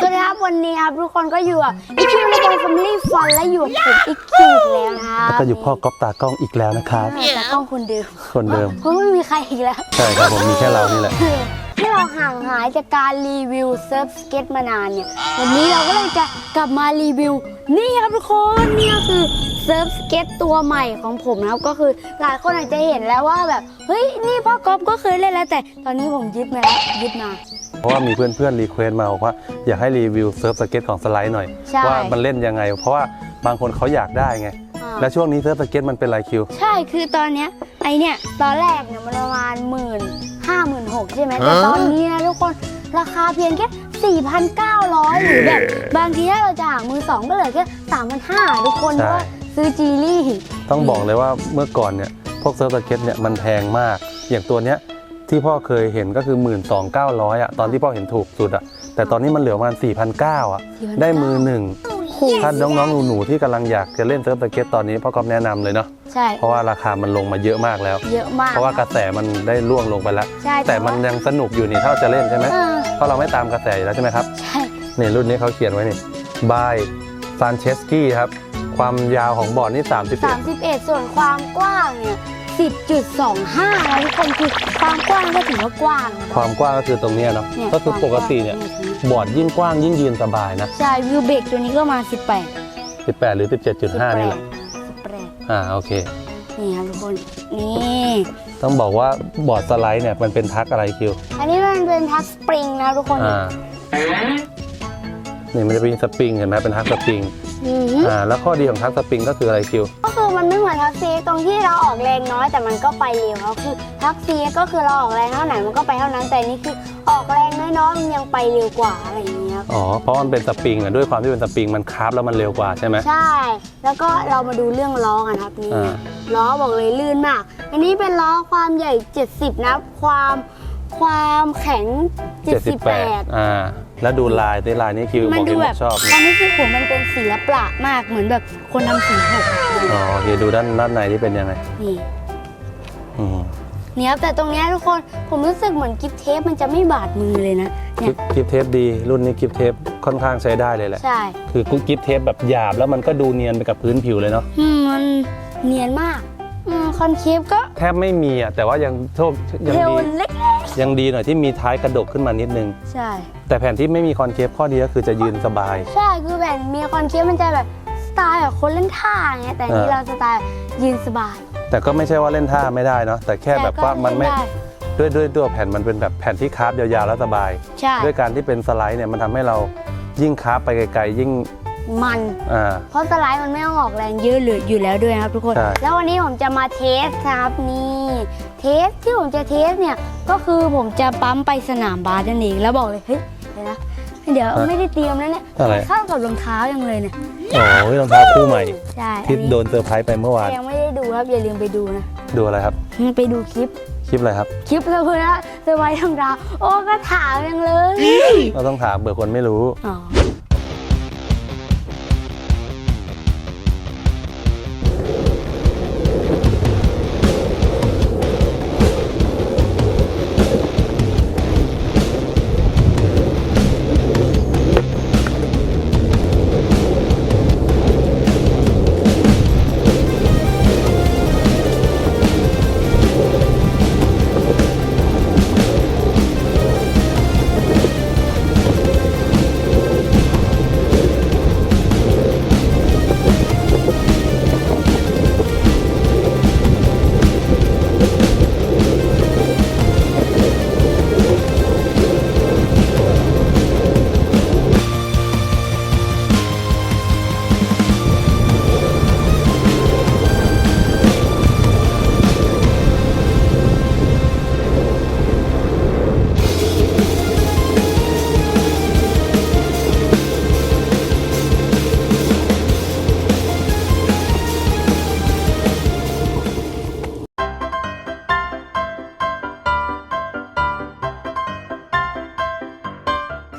สวัสดีครับวันนี้ครับทุกคนก็อยู่กับอีคิวในบอยแฟมิลี่ฟันและอยู่กับผมอีคิวอีกแล้วนะครับแล้วก็อยู่พ่อก๊อฟตากล้องอีกแล้วนะครับแต่กล้องคนเดิมคนเดิมเพราะไม่มีใครอีกแล้ว ใช่ครับผมมีแค่เรานี่แหละที่เราห่างหายจากการรีวิวเซิร์ฟสเก็ตมานานเนี่ยวันนี้เราก็เลยจะกลับมารีวิว นี่ครับทุกคนนี่ก็คือเซิร์ฟสเก็ตตัวใหม่ของผมนะครับก็คือหลายคนอาจจะเห็นแล้วว่าแบบเฮ้ยนี่พ่อก๊อฟก็เคยเล่นแล้วแต่ตอนนี้ผมยึดมาแล้วยึดมา เพราะว่ามีเพื่อนๆรีเควสต์มาบอกว่าอยากให้รีวิวเซิร์ฟสเก็ตของสไลด์หน่อย ใช่ ว่ามันเล่นยังไง เพราะว่าบางคนเขาอยากได้ไง อ่าและช่วงนี้เซิร์ฟสเก็ตมันเป็นไรคิว ใช่คือตอนเนี้ยไอเนี่ยตอนแรกเนี่ยมันประมาณหมื่นห้าหมื่นหกใช่ไหมแต่ตอนนี้นะทุกคนราคาเพียงแค่ 4,900 หรือแบบ บางทีถ้าเราจะหามือสองก็เหลือแค่3,500ทุกคนเพใช่ ราะว่าซื้อจีรี่ ต้องบอกเลยว่าเมื่อก่อนเนี่ยพวกเซิร์ฟสเก็ตเนี่ยมันแพงมาก อย่างตัวเนี้ย ที่พ่อเคยเห็นก็คือ 1 2 9 0 0อะตอนที่พ่อเห็นถูกสุดอะแต่ตอนนี้มันเหลือประมาณ4,900อะได้มือหนึ่งถูกถ้าน้องๆหนูๆที่กำลังอยากจะเล่นเซิร์ฟสเก็ตตอนนี้พ่อก๊อฟแนะนำเลยเนาะใช่ เพราะว่าราคามันลงมาเยอะมากแล้ว เยอะมาก เพราะว่ากระแสมันได้ล่วงลงไปแล้ว ใช่แต่มันยังสนุกอยู่นี่ถ้าเราจะเล่นใช่ไหมเออเพราะเราไม่ตามกระแสอยู่แล้วใช่ไหมครับ ใช่นี่รุ่นนี้เขาเขียนไว้นี่บายซานเชสกี้ครับ ความยาวของบอร์ดนี่31 31 ส่วนความกว้างเนี่ย10.25นะทุกคนคือความกว้างก็ถือว่ากว้างนะ ความกว้างก็คือตรงเนี้ยเนาะเนี่ยก็คือปกติเนี่ย บอร์ดยิ่งกว้างยิ่งยืนสบายนะ ใช่วิวเบรกตัวนี้ก็มา 18 18 หรือ 17.5 นี่แหละ18อ่าโอเค นี่ครับทุกคน นี่ ต้องบอกว่าบอร์ดสไลด์เนี่ยมันเป็นทักอะไรคิวอันนี้มันเป็นทัชสปริงนะทุกคนอ่านี่มันจะเป็นสปริงเห็นไหมเป็นทักสปริงอือหืออ่าแล้วข้อดีของทักสปริงก็คืออะไรคิว ก็ คือมันไม่เหมือนทักซีตรงที่เราออกแรงน้อยแต่มันก็ไปเร็วครับคือทักซีก็คือเราออกแรงเท่าไหนมันก็ไปเท่านั้นแต่นี่คือออกแรงน้อยๆมันยังไปเร็วกว่าอะไรอย่างเงี้ยครับอ๋อเพราะมันเป็นสปริงอะด้วยความที่เป็นสปริงมันคาร์ฟแล้วมันเร็วกว่าใช่ไหมใช่ แล้วก็เรามาดูเรื่องล้อกันครับนี่อ่า ล้อบอกเลยลื่นมาก อันนี้เป็นล้อความใหญ่ 70 นะ ความความแข็ง 78 อ่า แล้วดูลายในลายนี้คิวบมัอนกดูเห็นบแบอบกชอบตอนนี้คือผมมันเป็นศิลปะมากเหมือนแบบคนทำสีหกอ๋อโอเคดูด้านด้านในที่เป็นยังไงนี่อืมเนี่ยครับแต่ตรงเนี้ยทุกคนผมรู้สึกเหมือนกิฟเทปมันจะไม่บาดมือเลยนะกิเนี่ยฟกิฟเทปดี รุ่นนี้กิฟเทปค่อนข้างใช้ได้เลยแหละ ใช่คือกุ๊กกิฟเทปแบบหยาบแล้วมันก็ดูเนียนไปกับพื้นผิวเลยเนาะอืมมันเนียนมากอืม คอนเคปก็แทบไม่มีอะแต่ว่ายังโชคยังเทลดีเล็กยังดีหน่อยที่มีท้ายกระดกขึ้นมานิดนึง ใช่ แต่แผ่นที่ไม่มีคอนเคปข้อดีก็คือจะยืนสบาย ใช่คือแบบมีคอนเคปมันจะแบบสไตล์แบบคนเล่นท่าอย่างเงี้ยแต่อันนี่เออ เราสไตล์ยืนสบาย แต่ก็ไม่ใช่ว่าเล่นท่าไม่ได้เนาะแต่แค่แบบว่ามันไม่แต่ก็เล่ด้ ด้วยด้วยตัวแผ่นมันเป็นแบบแผ่นที่คาร์ฟยาวๆแล้วสบาย ใช่ ด้วยการที่เป็นสไลด์เนี่ยมันทำให้เรายิ่งคาร์ฟไปไกลๆยิ่ง มันอ่า เพราะสไลด์มันไม่ต้องออกแรงเยอะหรืออยู่แล้วด้วยนะครับทุกคน ใช่ แล้ววันนี้ผมจะมาเทสครับนี่เทสที่ผมจะเทสเนี่ยก็คือผมจะปั๊มไปสนามบาสนั่นเองแล้วบอกเลยเฮ้ยเดี๋ยวนะเดี๋ยวไม่ได้เตรียมแล้วเนี่ยอะไร เข้ากับรองเท้ายังเลยเนี่ยโอ้ยรองเท้าคู่ใหม่ใช่ที่อันนี้โดนเซอร์ไพรส์ไปเมื่อวาน ยังไม่ได้ดูครับอย่าลืมไปดูนะดูอะไรครับ ไปดูคลิปคลิปอะไรครับ คลิปเลยนะเซอร์ไพรส์รองเท้าโอ้ก็ถามยังเลย เราต้องถามเบื่อคนไม่รู้ อ๋อ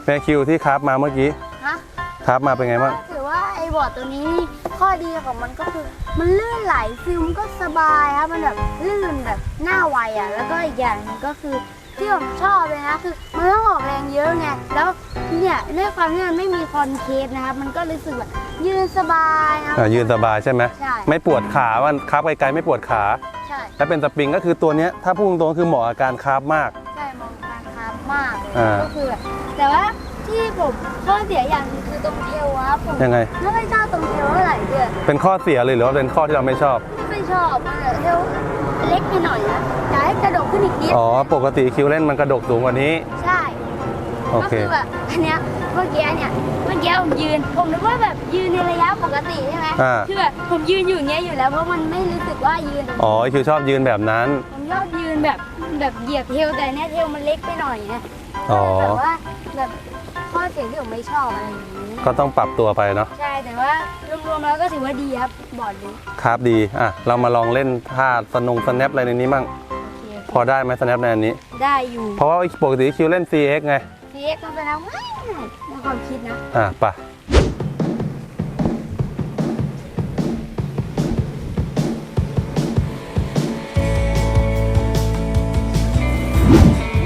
แม่คิวที่คราฟมาเมื่อกี้ฮะคราฟมาเป็นไงบ้างถือว่าไอ้บอร์ดตัวนี้นี่ข้อดีของมันก็คือ มันลื่นไหลฟิลมนก็สบายครับมันแบบลื่นแบบหน้าไวอะ แล้วก็อีกอย่างหนึงก็คือที่ผมชอบเลยนะคือมันต้องออกแรงเยอะไงแล้วเนี่ยด้วยความที่มันไม่มีคอนเคสนะครับมันก็รู้สึกแบบยืนสบายนะอะยืนสบายใช่ไหมใช่ไม่ปวดขาว่าคาบไกลๆไม่ปวดขาใช่และเป็นสปริงก็คือตัวเนี้ยถ้าพูดตรงๆคือเหมาะกับการคาบมาก ใช่มองการครับมากเลยอ่า ก็คือแบบ แต่ว่าที่ผมข้อเสียอย่างหนึงคือตรงเทลครับผมยังไง ไม่ค่อยชอบตรงเทลเท่าไหร่เพื่อนเป็นข้อเสียเลยหรือว่าเป็นข้อที่เราไม่ชอบ ไม่ค่อยชอบมันแบบเทลเล็กไปหน่อยนะอยากให้กระดกขึ้นอีกนิดอ๋อ ปกติคิวเล่นมันกระดกสูงกว่านี้ ใช่ โอก็เค คือแบบอันเนี้ยเมื่อกี้เนี่ยเมื่อกี้ผมยืน ผมนึกว่าแบบยืนในระยะปกติใช่ไหมอ่า คือแบบผมยืนอยู่อย่างเงี้ยอยู่แล้วเพราะมันไม่รู้สึกว่ายืน อ๋อ คิวชอบยืนแบบนั้น ผมชอบยืนแบบ แบบเหยียบเทลแต่เนี้ยเทลมันเล็กไปหน่อยไงอ๋อ แบบว่าแบบข้อเสียที่ผมไม่ชอบอะไรอย่างนี้ก็ต้องปรับตัวไปเนาะใช่แต่ว่ารวมๆแล้วก็ถือว่าดีครับบอร์ดนี้ครับดีอะเรามาลองเล่นท่าสนงสแนปอะไรในนี้มั่งโอเคพอได้ไหมสแนปในอันนี้ ได้อยู่เพราะว่าปกติคิวเล่น CX ไงซีเอ็กซ์ต้องเป็นแล้วง่ายในความคิดนะ อะไป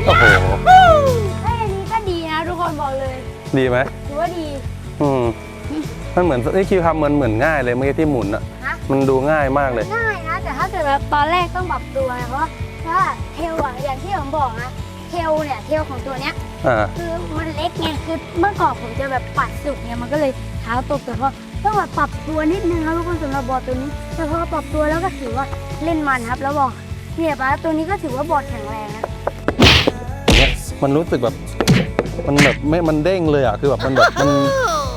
โอ้โหเฮ้ยอันนี้ก็ดีนะทุกคนบอกเลยดีไหมถือว่าดี อืมมันเหมือนที่คิวทำเหมือนเหมือนง่ายเลยเมื่อกี้ที่หมุนอะฮะ มันดูง่ายมากเลย ง่ายนะแต่ถ้าเกิดแบบตอนแรกต้องปรับตัวนะเพราะว่าถ้าเทลอะอย่างที่ผมบอกนะเทลเนี่ยเทลของตัวเนี้ยอ่า คือมันเล็กไงคือเมื่อก่อนผมจะแบบปัดสุดเนี่ยมันก็เลยเท้าตกแต่พอต้องแบบปรับตัวนิดนึงครับทุกคนสำหรับบอร์ดตัวนี้แต่พอปรับตัวแล้วก็ถือว่าเล่นมันครับแล้วบอกเนี่ยป้าตัวนี้ก็ถือว่าบอร์ดแข็งแรงนะเนี่ย มันรู้สึกแบบมันแบบไม่มันเด้งเลยอะคือแบบมันแบบมัน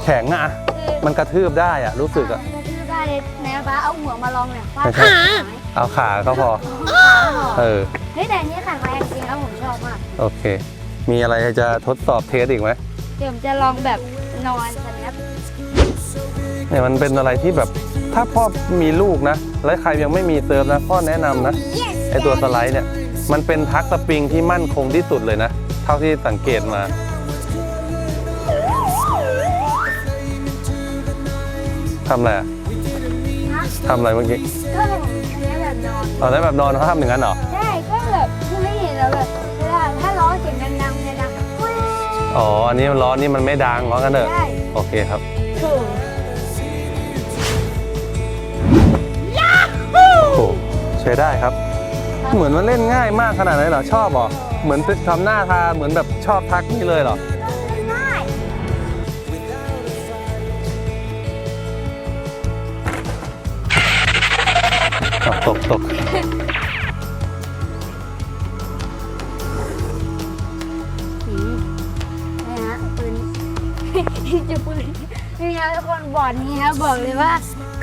แข็งอะคือมันกระทืบได้อะ รู้สึกอะจะทื่อได้เลยนะป้าเอาหัวมาลองเนี่ยฟาดไม่ใช่ขาเอาขาก็พอขาพอเออเฮ้ยแต่อันนี้แข็งแรงจริงครับผมชอบมากโอเค มีอะไรจะทดสอบเทสอีกไหมเดี๋ยวผมจะลองแบบนอนสแนปเนี่ยมันเป็นอะไรที่แบบถ้าพ่อมีลูกนะและใครยังไม่มีเซิร์ฟนะพ่อแนะนำนะไอตัวสไลด์เนี่ยมันเป็นทักสปริงที่มั่นคงที่สุดเลยนะ เท่าที่สังเกตมา ทำอะไรอะนะทำอะไรเมื่อกี้ก็ผมอันนี้แบบนอนเอาได้แบบนอนเขาทำอย่างนั้นเหรอ ใช่ก็แบบคือไม่เห็นแล้วแบบเวลาถ้าร้องเสียงดังๆเนี่ยนะแว้อ๋อ อันนี้มันร้อนนี่มันไม่ดังเพราะงั้นเถอะ ได้โอเคครับ ถูกโอ้โหใช้ได้ครับ เหมือนมันเล่นง่ายมากขนาดนั้นเหรอชอบเหรอเหมือนทำหน้าทาเหมือนแบบชอบทักนี่เลยเหรอง่ายอะตกตกนี่ฮะปืนจะปืนนี่ฮะทุกคนบอร์ดนี้ครับบอกเลยว่า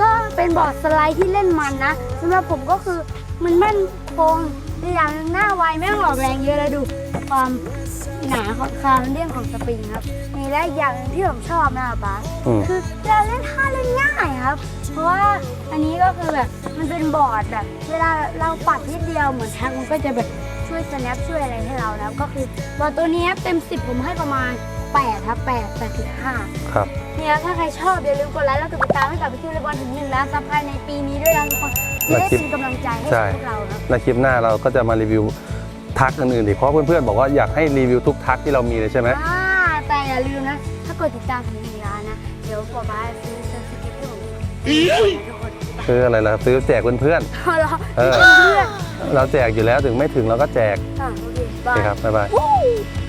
ก็เป็นบอร์ดสไลด์ที่เล่นมันนะสำหรับผมก็คือมันมั่น คงอีกอย่างหนึ่งหน้าไวไม่ต้องออกแรงเยอะแล้วดู ความหนาของคาร์บอนเดียมของสปริงครับมีและอีกอย่างหนึ่งที่ผมชอบนะครับบาสอืม คือเราเล่นท่าเล่นง่ายครับ เพราะว่าอันนี้ก็คือแบบมันเป็นบอร์ดแบบ เวลาเราปัดนิดเดียวเหมือนทักมันก็จะแบบช่วย snap ช่วยอะไรให้เราแล้วก็คือบอร์ดตัวนี้เต็ม 10 ผมให้ประมาณ 8 ครับ 8 8.5 ครับ เนี่ยถ้าใครชอบอย่าลืมกดไลค์แล้วกดติดตามให้กับพี่คิวเลบอลถึง1ล้านซับภายในปีนี้ด้วยนะทุกคน จะได้เป็นกำลังใจให้ใช่พวกเราครับในคลิปหน้าเราก็จะมารีวิวทักอื่นๆอีกเพราะเพื่อนๆบอกว่าอยากให้รีวิวทุกทักที่เรามีเลยใช่ไหมอ่าแต่อย่าลืมนะ ถ้ากดติดตามถึง1ล้านนะ เดี๋ยวกดมาซื้อเซอร์ติฟิเคทให้ผมอีกทุกคนซื้ออะไรล่ะซื้อแจกเพื่อนเอาละเออเพื่อนๆเราแจกอยู่แล้วถึงไม่ถึงเราก็แจกๆอะโอเคโอเคครับบ๊ายบาย Woo!